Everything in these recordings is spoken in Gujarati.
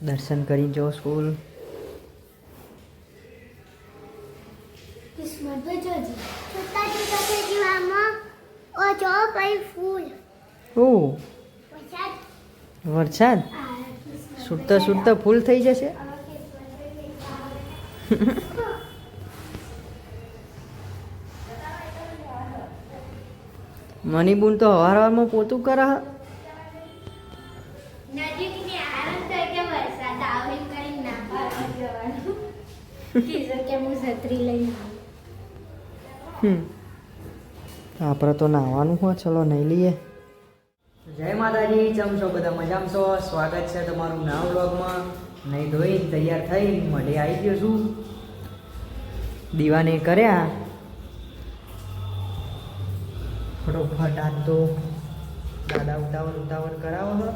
દર્શન કરી જો સ્કૂલ વરસાદ? છૂટતા છૂટતા ફૂલ થઈ જશે? મનીબુન તો હવાર હવારમાં પોતું કરે હ. નજીકની આનંદ થાય કે વરસાદ આવે એમ કરીને ના પાડવા જવાનું કીધું કે હું છત્રી લઈને આવું હમ આપણે તો નાહવાનું હોય, ચલો નહીં લઈએ. જય માતાજી ચમ છો? બધા મજામાં છો? સ્વાગત છે તમારું નવા બ્લોગમાં નહીં ધોઈ, તૈયાર થઈ, મઢે આવી ગયો છું. દીવાને કર્યા. ફટોફટ આજ તો દાદા ઉતાવળ ઉતાવળ કરાવો હતો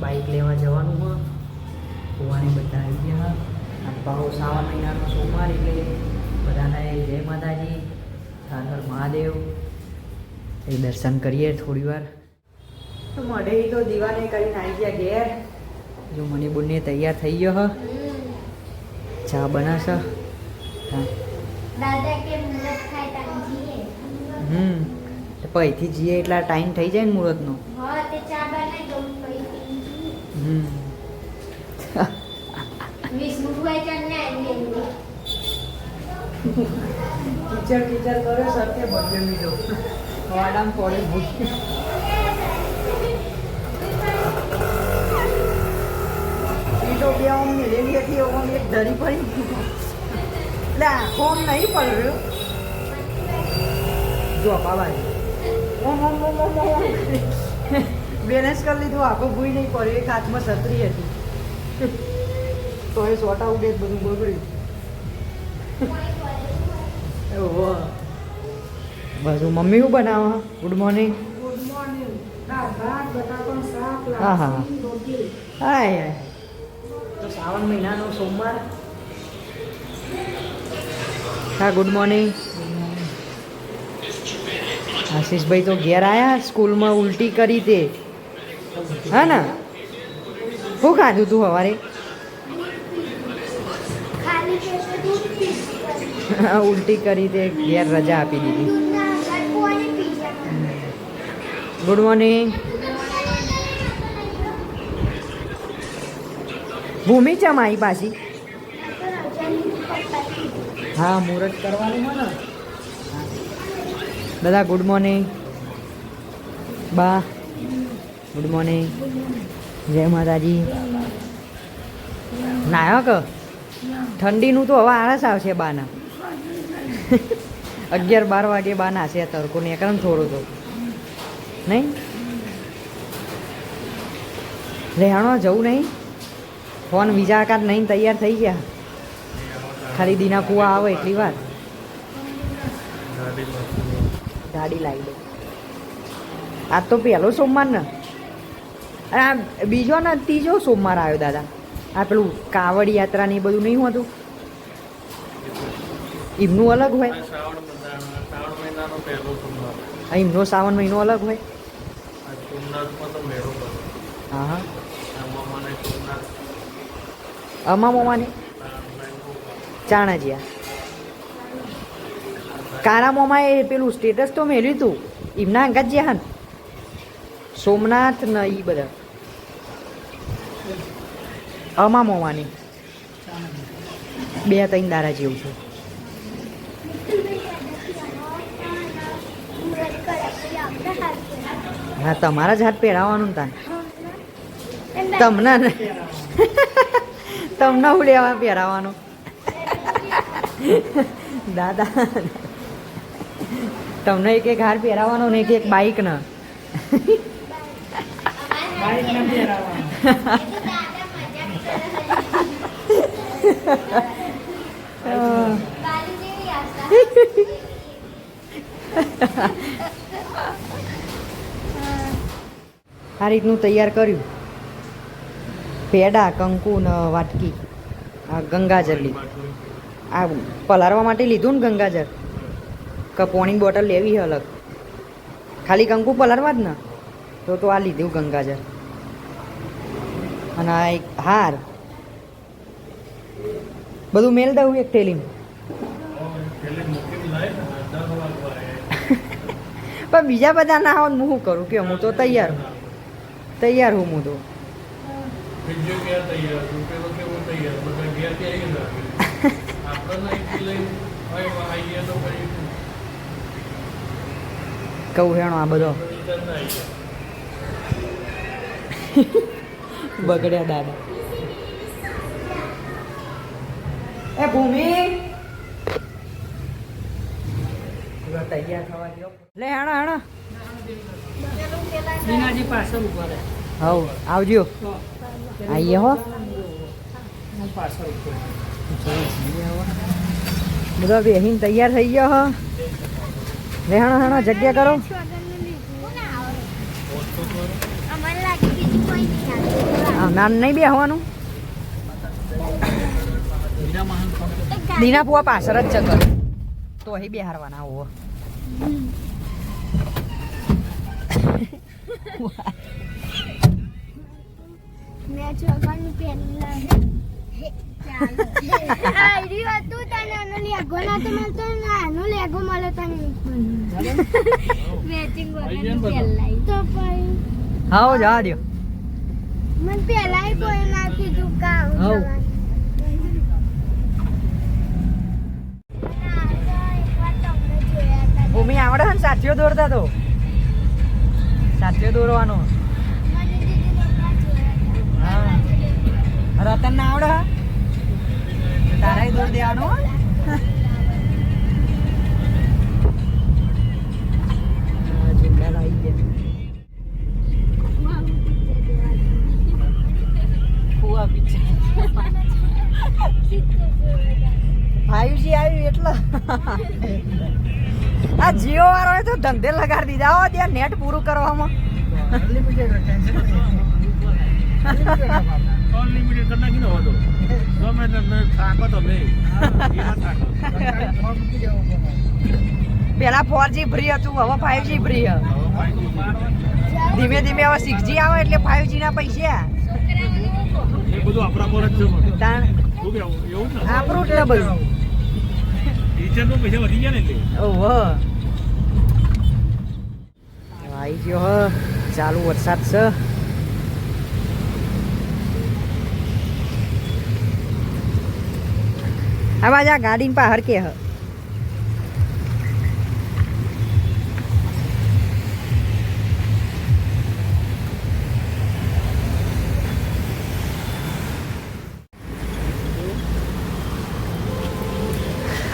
બાઈક લેવા જવાનું હોય બધા આવી ગયા. અને પાહો શ્રાવણ મહિનાનો સોમવાર એટલે બધાને જય માતાજી સાગર મહાદેવ. એ દર્શન કરીએ થોડી વાર તો મઢે તો દીવાને કરીને આવી ગયા ઘેર. જો મને બંને તૈયાર થઈ ગયો હ. ચા બનાવશે? હા. દાદા કે મુરત ખાય તાંજીએ હમ. પૈથી જઈએ એટલા ટાઈમ થઈ જાય ને મુહૂર્તનો હા તે ચા બનાવી દઉં પછી પીજી હમ. ટીચર ચણને સર, કે કિચડ કરે સત્ય બદલે મીઠો વાડામ પડે ભૂખ ઈટો બે હું મેળવી હતી આમ એક ધરી પડી. એટલે આખો આમ નહીં પડ્યો જો બાબા ઓમ ઓમ ઓમ ઓમ ઓમ. બેલેન્સ કરી લીધું, આખો ભૂઈ નહીં પડ્યો, એક હાથમાં છત્રી હતી. તો એ સોટા ઉડે બધું બગડ્યું. ઓહો બાજુ મમ્મી શું બનાવો? ગુડ મોર્નિંગ ગુડ મોર્નિંગ હા, હા. હાય તો શ્રાવણ મહિનાનો સોમવાર. હા ગુડ મોર્નિંગ આશીષભાઈ તો ઘેર આયા સ્કૂલમાં ઉલટી કરી તે. હા ને. શું ખાધું તું સવારે ઉલટી કરી તે ઘેર રજા આપી દીધી. ગુડ મોર્નિંગ ભૂમિ ચમ આવી પાછી? હા, મુહૂર્ત કરવાનું હોય ને. દાદા ગુડ મોર્નિંગ બા ગુડ મોર્નિંગ જય માતાજી. નાયક, ઠંડીનું તો હવે આળસ આવશે બાના. અગિયાર, બાર વાગે બાના છે તડકો કરે થોડું તો નહીં? રહેણો, જવું નહીં. ફોન બીજા કાર્ડ નહીં, તૈયાર થઈ ગયા. ખાલી દીના કુવા આવે એટલી વાર. ગાડી લાવી દો. આ તો પહેલો સોમવાર ને આ બીજો ને ત્રીજો સોમવાર આવ્યો દાદા. આ પેલું કાવડ યાત્રા ને એ બધું નહીં હોતું? એમનું અલગ હોય? આ એમનો શ્રાવણ મહિનો અલગ હોય? હા હા. અમા મોમાને? ચાણજિયા. કારા મોમાએ પેલું સ્ટેટસ તો મેળ્યું હતું. એમના અંગાત જ્યાં હન. સોમનાથ ન એ બધા. અમા મોમાની. બે ત્રણ દારા જેવું છે. હા તમારા જ હાથ પહેરાવાનું ને તાન. તમને તમને હું લેવા પહેરાવાનું દાદા. તમને એક એક હાર પહેરાવાનો ને એક એક બાઈક ને હરાવવાનું આ રીતનું તૈયાર કર્યું. પેડા કંકુ ને વાટકી. આ ગંગાજર લીધું. આ પલાળવા માટે લીધું ને ગંગાજળ. કે પોણી બોટલ લેવી છે અલગ. ખાલી કંકુ પલારવા જ ને તો તો આ લીધું ગંગાજળ. અને આ એક હાર. બધું મેલ દઉં એક થેલીમાં. પણ બીજા બધા ના હોય હું શું કરું? કે હું તો તૈયાર. તૈયાર હું હું તો. કહું હેણો આ બધો. બગડ્યા દાદા. એ ભૂમિ! તૈયાર થવા ગયો લે હેણા હેણો. મીનાજી પાછળ ઊભા રહે. હવ આવજો. આવીએ હો. પાછળ બધા બેહીને તૈયાર થઈ ગયો હો. રહેણો હેણો જગ્યા કરો. નાન નહીં બેહવાનું. દીના પુઆ પાછળ જ ચકર તો અહીં બેહારવાના હોવો મેં છોકરાનું પહેલા આઈડિયો હતું તને આનો લેગો નતો મળતો ને આનો લેગો મળે તને મેચિંગ વગરનું હાઉ દો મને પહેલા કોઈ નાખી આવું હઉ. ભૂમિ આવડે ને સાથીઓ દોરતા તો. સાથીઓ દોરવાનો. હા. રતન ના આવડે તારા તારાય દોર દેવાનો ફાઈવજી આવ્યું એટલે. આ જીઓ વાળો તો ધંધે લગાડી દીધા હો ત્યાં નેટ પૂરું કરવામાં. પેલા ફોર જી ફ્રી હતું હવે ફાઈવ જી ફ્રી ધીમે ધીમે હવે સિક્સ જી આવે એટલે ફાઈવ જી ના પૈસા? આપણું એટલે બધું. રિચાર્જમાં પૈસા વધી ગયા ને ઓહો. આવી ગયો હ. ચાલુ વરસાદ છે. આવા જા આ ગાડી બહાર કે હ.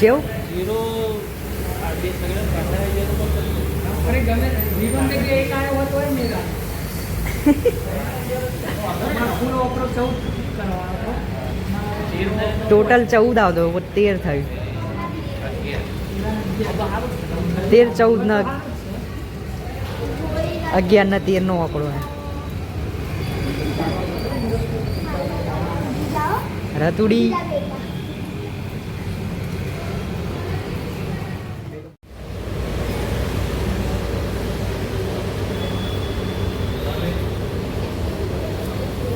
હતો ટોટલ ચૌદ આવતો તેર થયું. તેર ચૌદ ના અગિયાર ના તેર નો આંકડો રતુડી.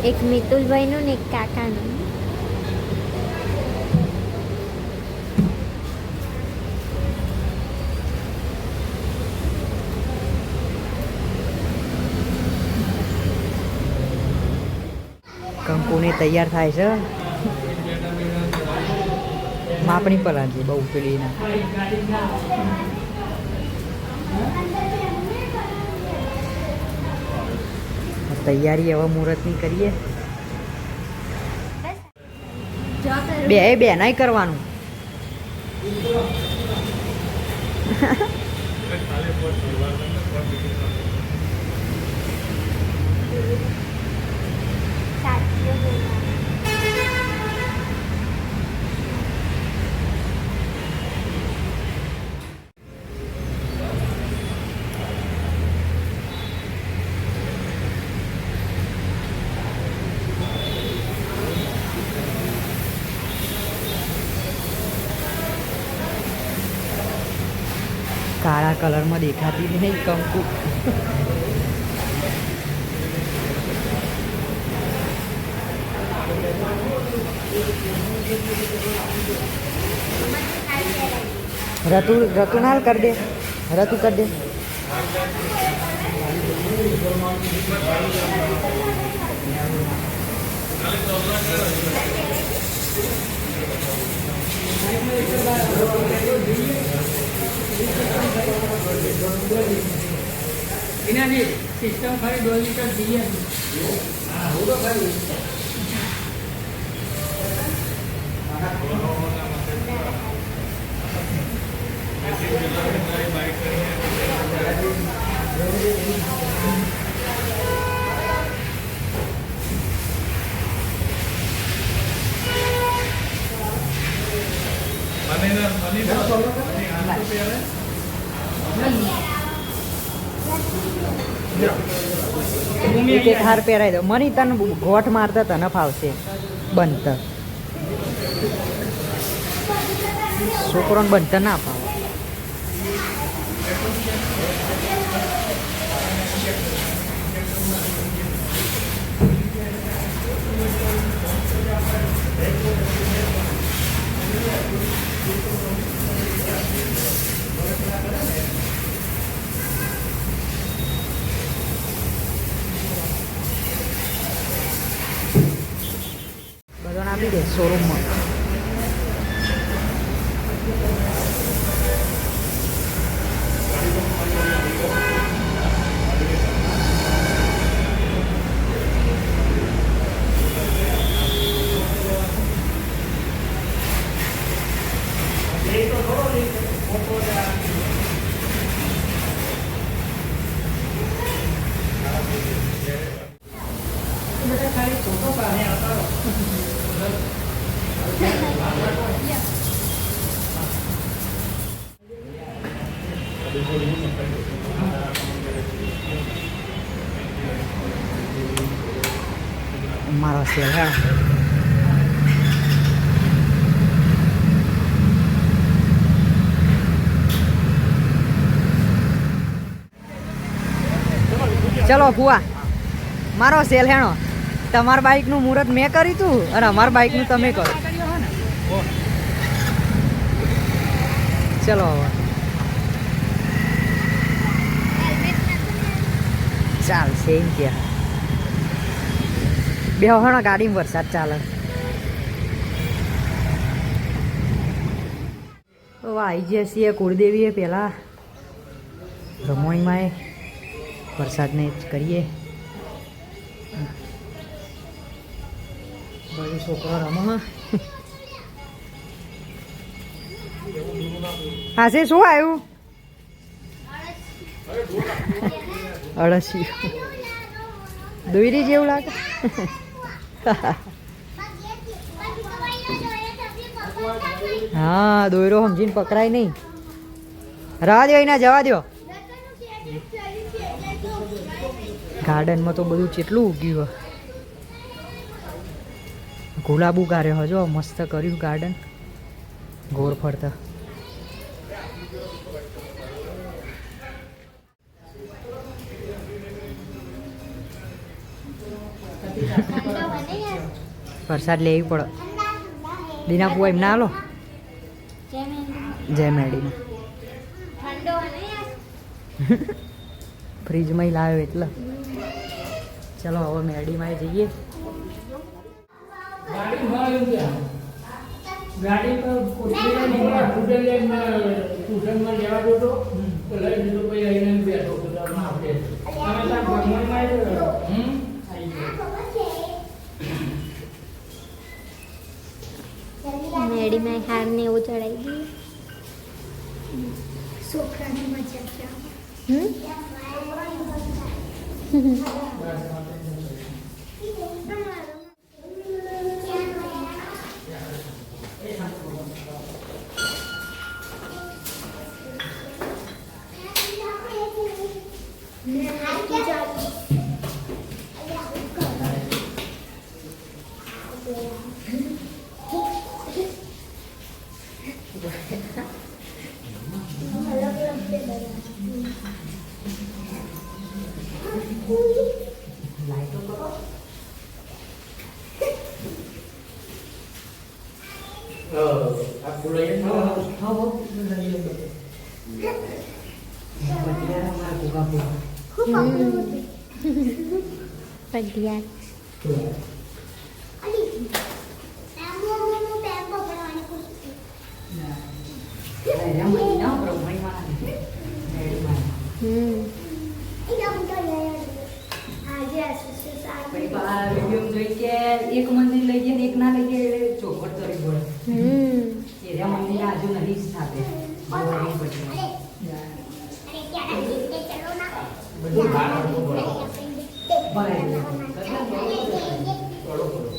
એક મિતુલભાઈનું ને એક કાકાનું. કંકુને તૈયાર થાય છે. માપણી પર બહુ પેલી ના. તૈયારી હવે મુહૂર્તની કરીએ બે બે નાય કરવાનું. સાચું કલરમાં દેખાતી નહીં કંકુ રતુ રતુનાલ કરી દે રતુ કરી દે એનાથી સિસ્ટમ ખાલી દોઢ લીટર જોઈએ મને ના- મને ના- મને હાથું એક એક હાર પહેરાઈ દો. મની તને ગોઠ મારતા તને ફાવશે બનતર છોકરોને બનતર ના ફાવે બધાને આપી મારો સેલ હે. ચલો ભુવા, મારો સેલ હેણો. તમારા બાઇકનું મુહૂર્ત મેં કર્યું તું અને અમારા બાઇકનું તમે કરો. ચલો હવે. ચાલશે એમ કે બે હણો ગાડીમાં વરસાદ ચાલે. આવી ગયા છીએ, કુળદેવીએ પહેલાં રમણીમાં વરસાદને કરીએ. બધું છોકરો રમો હાસે શું આવ્યું? અળસી દોરી જેવું લાગે? હા દોયરો સમજીને પકડાય નહીં. રાહ દો એના જવા દો ગાર્ડનમાં તો બધું કેટલું ઉગ્યું. ગુલાબુ કાર્યો હજો મસ્ત કર્યું ગાર્ડન. ગોળ ફરતા. વરસાદ લેવી પડે. દીના પુआ એમ ના હાલો. જય મેડીમાં ફ્રીજમાં લાવ્યો એટલે. ચલો હવે મેડીમાં જઈએ. ગાડી પર લેવા ગયો તો, લઈ લીધો, પછી આવીને બેઠો. અમે ત્યાં ભગવાનમાં જ, હમ, આઈ મેડીમાં હાર ને એવું ચડાવી દઈએ છોકરાની મજા હમ? લાઈટો કરો આ ફૂલાઈ હા હા હો ભજીયા અમારા ભૂગા ભૂગા પઢિયાર એના મળી ના બ્રહ્મણીમાં રેડીમાં હમ પછી બહાર વીડિયો જોઈ કે એક મંદિર લઈ ગયા ને એક ના લઈ ગયા એટલે ચોખવટ કરવી પડે હમ એરિયા મંદિર આજુ નહીં જ સાથે જોવાની પછી બધું બહાર આવતું બરાબર. થોડો થોડો.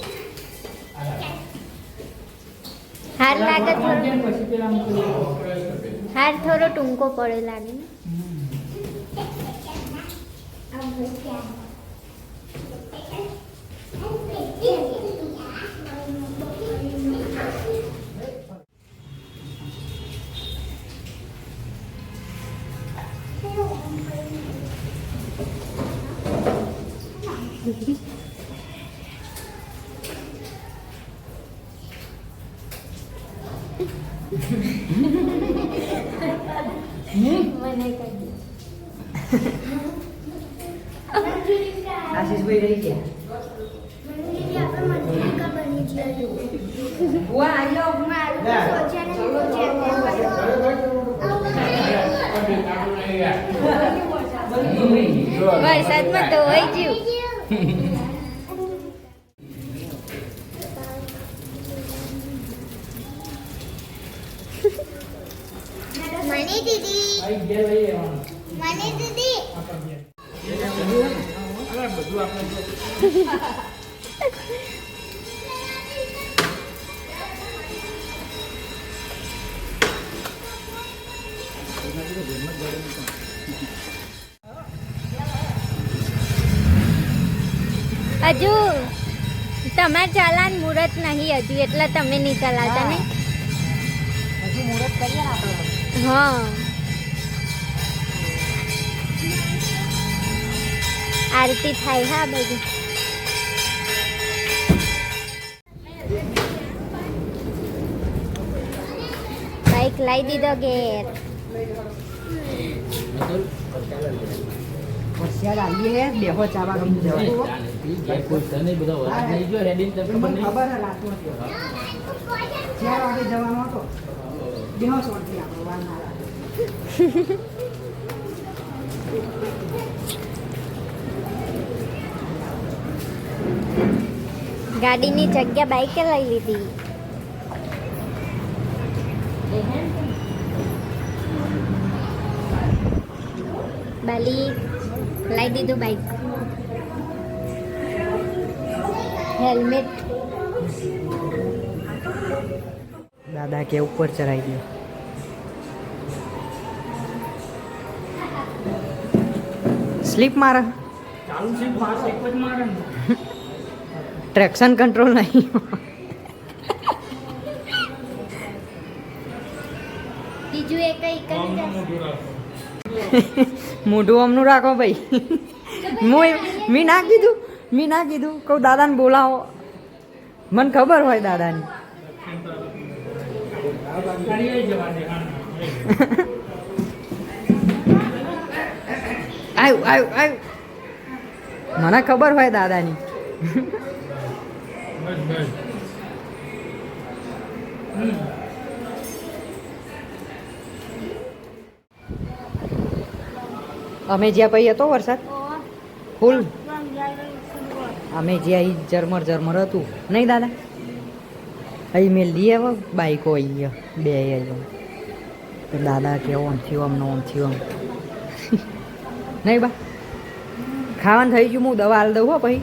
હાર લાગે થોડો હાર થોડો ટૂંકો પડે લાગે ને મને કહી આશીષભાઈ રહી ગયા બુઆ આવી જાઓ વરસાદમાં ધોવાઈ ગયું મને દીદી. મને દીદી આપણે બધું આપણે તમારે ચાલાન મુહૂર્ત નહીં હજુ એટલે તમે નહીં ચલાવતા ને હજુ મુહૂર્ત કરીએ ને આપણે. હા. આરતી થાય હા બધું. બાઈક લાવી દીધો ઘેર. વરસાદ આવીએ હે બેહો, ચાવા ગમ જવાનું મને ખબર હે રાતનો થયો ચાર વાગે જવાનો હતો. બેહો, સોનથી આપણો વાર ના લાગે. ગાડીની જગ્યા બાઈકે લઈ લીધી. બાલી. લાવી દીધું બાઈક હેલ્મેટ દાદા કે ઉપર ચડાઈ ગયો સ્લીપ મારે. ટ્રેક્શન કંટ્રોલ નહીં. બીજું એ કઈ કરી મોઢું અમનું રાખો ભાઈ. હું મેં ના કીધું, મેં ના કીધું. કહું, દાદાને બોલાવો. મને ખબર હોય દાદાની. આવ્યું આવ્યું આવ્યું મને ખબર હોય દાદાની. બસ બસ. અમે જ્યાં પછી હતો વરસાદ? ફૂલ? અમે જ્યાં અહીં ઝરમર ઝરમર હતું. નહીં દાદા? અહીં મેં લઈ આવો બાઈકો અહીંયા બે અહીંયા. કે ઓમ થયું આમ નો થયું આમ. નહીં બા? ખાવાનું થઈ ગયું હું દવા હાલ દઉં હો પછી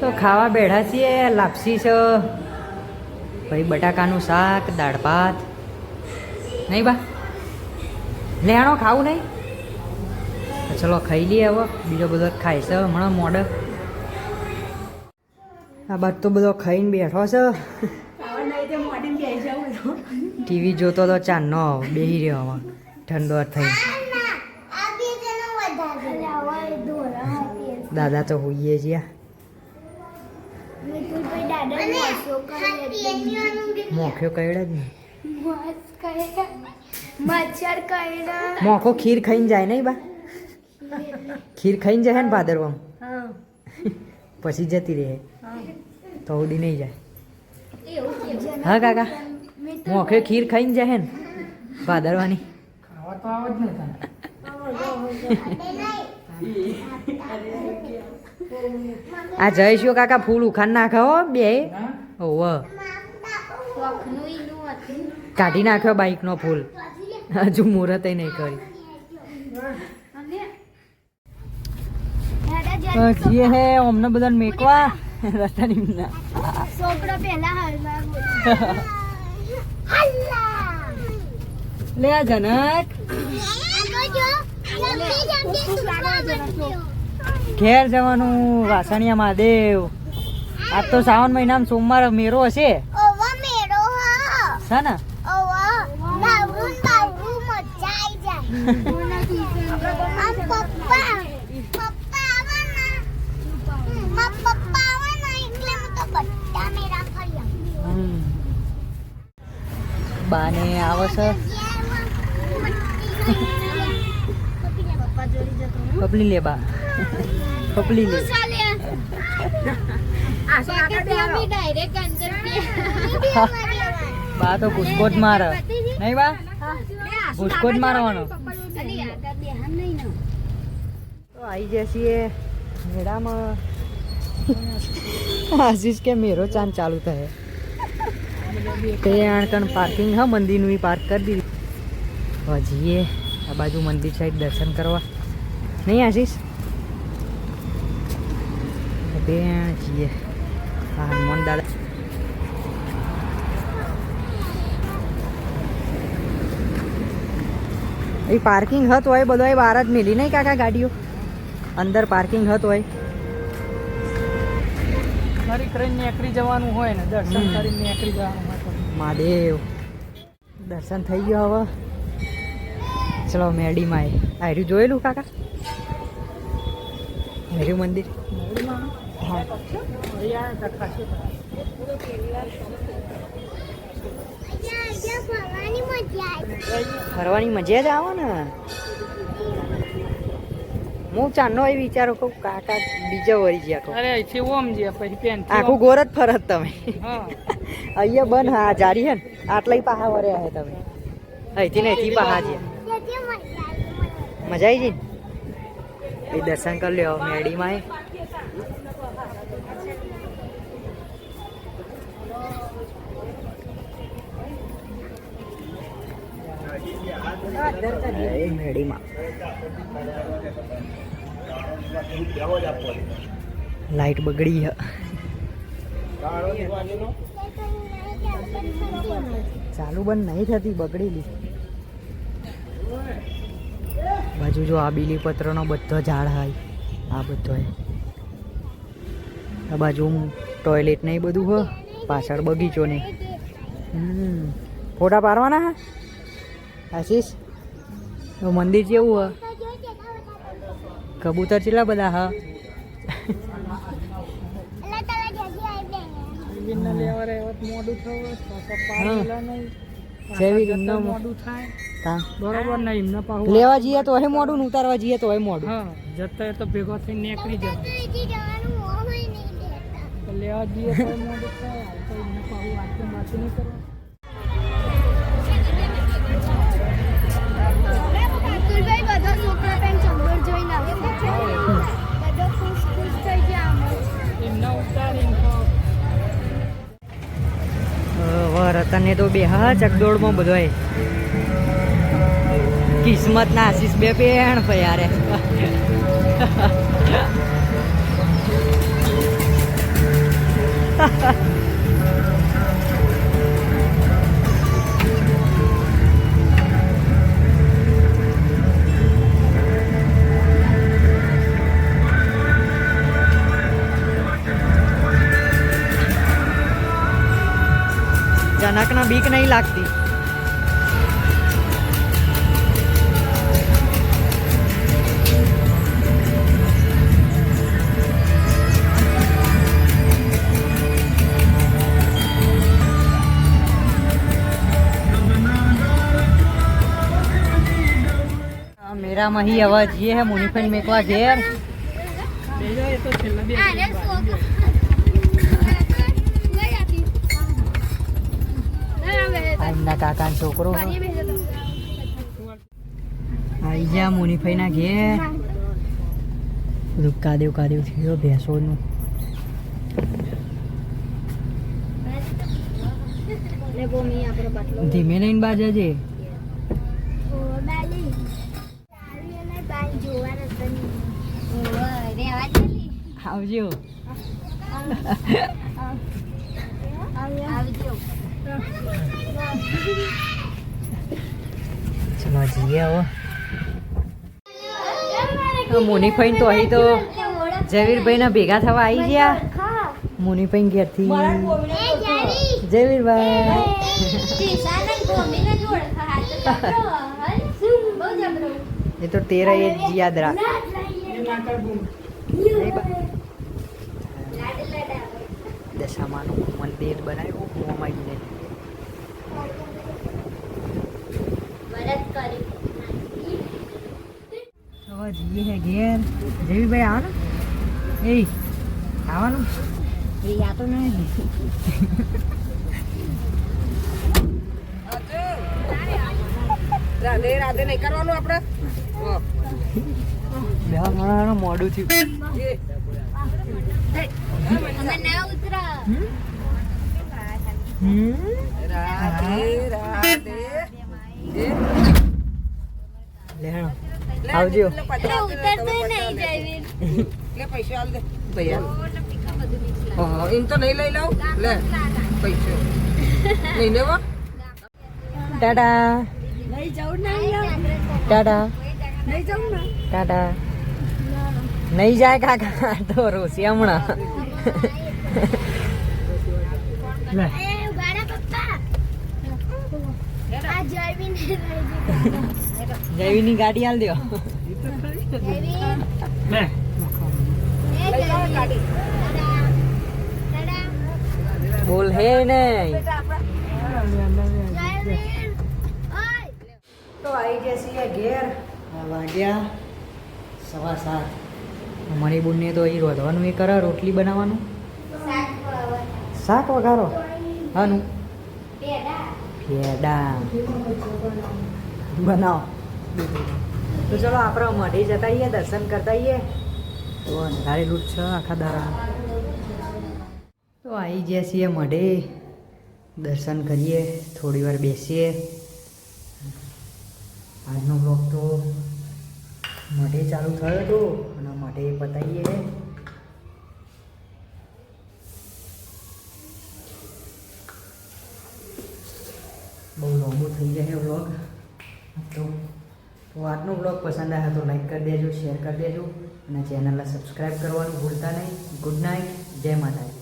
તો ખાવા બેઠા છીએ લાપસી છે. પછી બટાકાનું શાક દાળ ભાત. નહીં બા? લેણો ખાવું નહીં? ચલો, ખાઈ લઈએ હવે. બીજો બધો ખાય છે, હમણાં મોડે. આ બાદ બધો ખાઈને બેઠો છે. ટીવી જોતો તો ચાંદનો બેહી રહ્યો હવે ઠંડો થઈ. દાદા તો હોઈએ છીએ. મોખ્યો કઈડ જ ને કરે મચ્છર કરે મોખો ખીર ખાઈને જાય નહીં બા? ખીર ખાઈને જાય ને ભાદરવામાં પછી જતી રહે. તો ઉડી નહીં જાય. હા કાકા. મોખે ખીર ખાઈને જાય ને ભાદરવાની. ખાવા તો આવ જ ને તને. આ જયશિયો કાકા ફૂલ ઉખાણ નાખો હો બે. હા? ઓવ. કાઢી નાખ્યો બાઈકનો ફૂલ. હજુ મુહૂર્ત નહીં કરી. જીએ હે અમને બધાને મેકવા. રસ્તાની ના. છોકરો પહેલા લે આ જનક. ઘેર જવાનું વાસણિયા મહાદેવ. આજ તો શ્રાવણ મહિનામાં સોમવાર મેરો હશે. છે ને હમ. બાને આવે છે? પપલી લે બા. પપલી લે. બા તો ઘુસકોટ મારે. નહીં બા? ઘુસકોટ મારવાનો. આવી જશે મેળામાં. આશીષ કે મેરો ચાંદ ચાલુ થાય તે આણકણ પાર્કિંગ હા, મંદિરનું એ પાર્ક કરી દીધી. જઈએ આ બાજુ મંદિર સાઈડ દર્શન કરવા. નહીં, આશીષ? બે જઈએ. હા હનુમાન દાદા. એ પાર્કિંગ હત હોય, બધો બહાર જ મેલી. નહીં, કાકા, ગાડીઓ? અંદર પાર્કિંગ હતું હોય. ફરી કરીને નીકળી જવાનું હોય ને દર્શન કરીને નીકળી જવાનું હોય મહાદેવ. દર્શન થઈ ગયો હવે. ચલો મેડીમાં આર્યું જોયેલું કાકા? આર્યું મંદિર? ફરવાની મજા જ આવો ને. હું ચાંદનો એ વિચારો કહું કાકા બીજા વળી ગયા કહું. અરે અહીંથી ઓમ જે પછી પેન આખું ગોર જ ફરત તમે. અહીંયા બન હા જારી હે ને. આટલા પાહા વરે હે તમે. અહીંથી ને અહીંથી પાહા છે મજા આવી જઈ એ દર્શન કરી લ્યો મેડીમાં લાઈટ બગડી હે. ચાલુ બંધ નહીં થતી બગડેલી બાજુ જો આ બીલીપત્રનો બધો ઝાડ હોય. આ બધો આ બાજુ ટોયલેટ ને બધું હો, પાછળ બગીચો ને. ફોટા પાડવાના આશીષ? મંદિર જેવું હ. કબૂતર ચેલા બધા હા? લેવા જઈએ તો હે મોડું ને ઉતારવા જઈએ તો હે મોડું. હા જતા તો ભેગો થઈને નીકળી જાય લેવા જઈએ તો મોડું થાય તો એમને પાછું નહીં કરવાનું અતુલભાઈ બધા છોકરા પેન ચંબળ જોઈને આવે બધા ખુશ ખુશ થઈ ગયા આમ એમને ઉતારીને તો રતન બંને તો બે હા ચકદોડમાં બધોય. કિસ્મત ના આશીષ બે પેણ ભાઈ યારે જનકના બીક નહીં લાગતી આ મેરામાં ही आवाज ये है मुनीफन मेकवा घेर એમના કાકા છોકરો આવી જા મુનીફાઈ ના ઘેર બધું કાદેવ કાદેવ થયો ભેંસોનું. ધીમે લઈને રેવા ચાલી. આવજો આવજો. ચલો જઈએ હવે મુનીફાઈ તો અહીં તો જયવીરભાઈના ભેગા થવા આવી ગયા મુનીફાઈ ઘેરથી એ જારી જયવીરભાઈ કિસાન અને ભૂમિને જ ઓળખા. હાથ તો જબરો, હન? બહુ જબરો. એ તો તેરા એ યાદ રાખ. દશામાનું મંદિર બનાવ્યું મોમાં જઈને વરત કરી. હવે જઈએ ઘેર આવવાનું એ આવવાનું એ નહીં રાધે. રાધે નહીં કરવાનું આપણે બે મારા મોડું થયું રાધે. રાધે લેણો આવજો. લે પૈસા આલ દે. ભૈયા હા તો નહીં લઈ લાવ? લે પૈસા. નહીં લેવા ટાટા. ટાટા. ટાટા. નહીં જાય કાકા તો રોસી હમણાં. લે પપ્પા. આ જયવીની ગાડી હાલ દો બોલ હે નહીં તો આવી ગયા છીએ ઘેર. વાગ્યા સવા સાત. અમારી બુનને તો અહીં રોધવાનું એ કરા રોટલી બનાવવાનું. શાક. વઘારો. હાનું. પેડા. બનાવો. તો ચલો આપણે મઢે જતા આવીએ, દર્શન કરતા આવીએ. તો અંધારેલું જ છે આખા દાડાનું તો આવી ગયા છીએ મઢે. દર્શન કરીએ, થોડી વાર બેસીએ. આજનો બ્લોગ તો મઢે ચાલુ થયો હતો, અને મઢે પતાવીએ બહુ લાંબો થઈ જાય વ્લોગ તો તો આજનો બ્લોગ પસંદ આવ્યો તો લાઈક કરી દેજો શેર કરી દેજો અને ચેનલને સબસ્ક્રાઈબ કરવાનું ભૂલતા નહીં. ગુડ નાઇટ જય માતાજી.